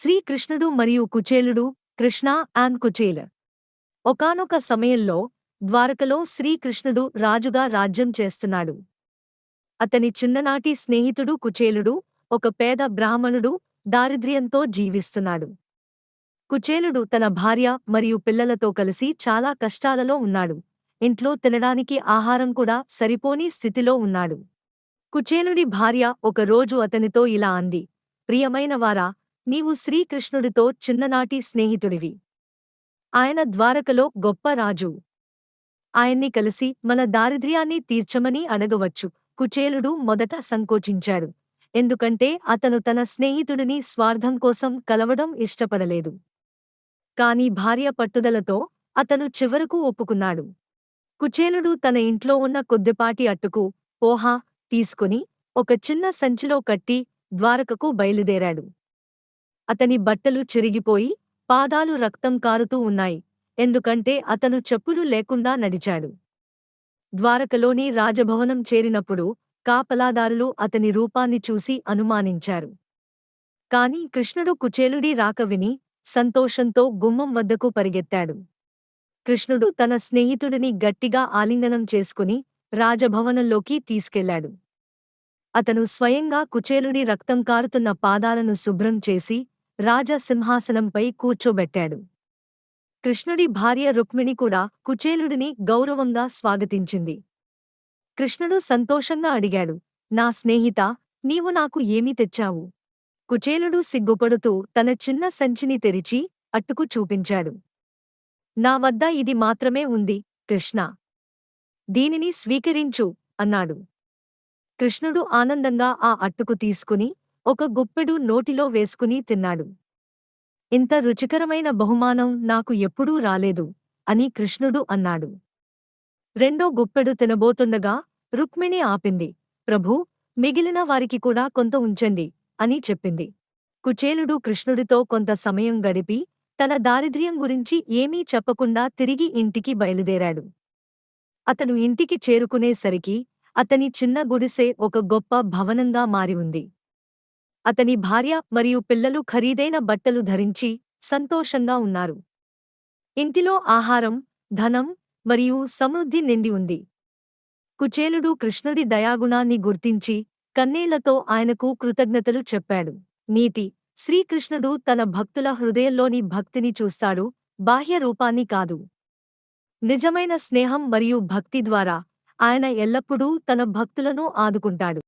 శ్రీకృష్ణుడు మరియు కుచేలుడు కృష్ణ అండ్ కుచేల. ఒకానొక సమయంలో ద్వారకలో శ్రీకృష్ణుడు రాజుగా రాజ్యం చేస్తున్నాడు. అతని చిన్ననాటి స్నేహితుడు కుచేలుడు ఒక పేద బ్రాహ్మణుడు దారిద్ర్యంతో జీవిస్తున్నాడు. కుచేలుడు తన భార్య మరియు పిల్లలతో కలిసి చాలా కష్టాలలో ఉన్నాడు. ఇంట్లో తినడానికి ఆహారం కూడా సరిపోని స్థితిలో ఉన్నాడు. కుచేలుడి భార్య ఒకరోజు అతనితో ఇలా అంది ప్రియమైనవారా నీవు శ్రీకృష్ణుడితో చిన్ననాటి స్నేహితుడివి. ఆయన ద్వారకలో గొప్ప రాజు. ఆయన్ని కలిసి మన దారిద్ర్యాన్ని తీర్చమని అడగవచ్చు కుచేలుడు మొదట సంకోచించాడు. ఎందుకంటే అతను తన స్నేహితుడిని స్వార్థం కోసం కలవడం ఇష్టపడలేదు. కాని భార్య పట్టుదలతో అతను చివరకు ఒప్పుకున్నాడు. కుచేలుడు తన ఇంట్లో ఉన్న కొద్దిపాటి అట్టుకు పోహా తీసుకుని ఒక చిన్న సంచిలో కట్టి ద్వారకకు బయలుదేరాడు. అతని బట్టలు చిరిగిపోయి పాదాలు రక్తం కారుతూ ఉన్నాయి. ఎందుకంటే అతను చెప్పులు లేకుండా నడిచాడు. ద్వారకలోని రాజభవనం చేరినప్పుడు కాపలాదారులు అతని రూపాన్ని చూసి అనుమానించారు. కాని కృష్ణుడు కుచేలుడి రాక విని సంతోషంతో గుమ్మం వద్దకు పరిగెత్తాడు. కృష్ణుడు తన స్నేహితుడిని గట్టిగా ఆలింగనం చేసుకుని రాజభవనంలోకి తీసుకెళ్ళాడు. అతను స్వయంగా కుచేలుడి రక్తం కారుతున్న పాదాలను శుభ్రం చేసి రాజసింహాసనంపై కూర్చోబెట్టాడు. కృష్ణుడి భార్య రుక్మిణి కూడా కుచేలుడిని గౌరవంగా స్వాగతించింది. కృష్ణుడు సంతోషంగా అడిగాడు నా స్నేహిత నీవు నాకు ఏమీ తెచ్చావు? కుచేలుడు సిగ్గుపడుతూ తన చిన్న సంచిని తెరిచి అట్టుకు చూపించాడు. నా వద్ద ఇది మాత్రమే ఉంది కృష్ణ. దీనిని స్వీకరించు అన్నాడు. కృష్ణుడు ఆనందంగా ఆ అట్టుకు తీసుకుని ఒక గుప్పెడు నోటిలో వేసుకుని తిన్నాడు. ఇంత రుచికరమైన బహుమానం నాకు ఎప్పుడూ రాలేదు అని కృష్ణుడు అన్నాడు. రెండో గుప్పెడు తినబోతుండగా రుక్మిణి ఆపింది. ప్రభూ మిగిలిన వారికి కూడా కొంత ఉంచండి అని చెప్పింది. కుచేలుడు కృష్ణుడితో కొంత సమయం గడిపి తన దారిద్ర్యం గురించి ఏమీ చెప్పకుండా తిరిగి ఇంటికి బయలుదేరాడు. అతను ఇంటికి చేరుకునేసరికి అతని చిన్న గుడిసె ఒక గొప్ప భవనంగా మారి ఉంది. అతని భార్య మరియు పిల్లలు ఖరీదైన బట్టలు ధరించి సంతోషంగా ఉన్నారు. ఇంటిలో ఆహారం ధనం మరియు సమృద్ధి నిండి ఉంది. కుచేలుడు కృష్ణుడి దయాగుణాన్ని గుర్తించి కన్నేళ్ళతో ఆయనకు కృతజ్ఞతలు చెప్పాడు. నీతి శ్రీకృష్ణుడు తన భక్తుల హృదయంలోని భక్తిని చూస్తాడు బాహ్య రూపాన్ని కాదు. నిజమైన స్నేహం మరియు భక్తి ద్వారా ఆయన ఎల్లప్పుడూ తన భక్తులను ఆదుకుంటాడు.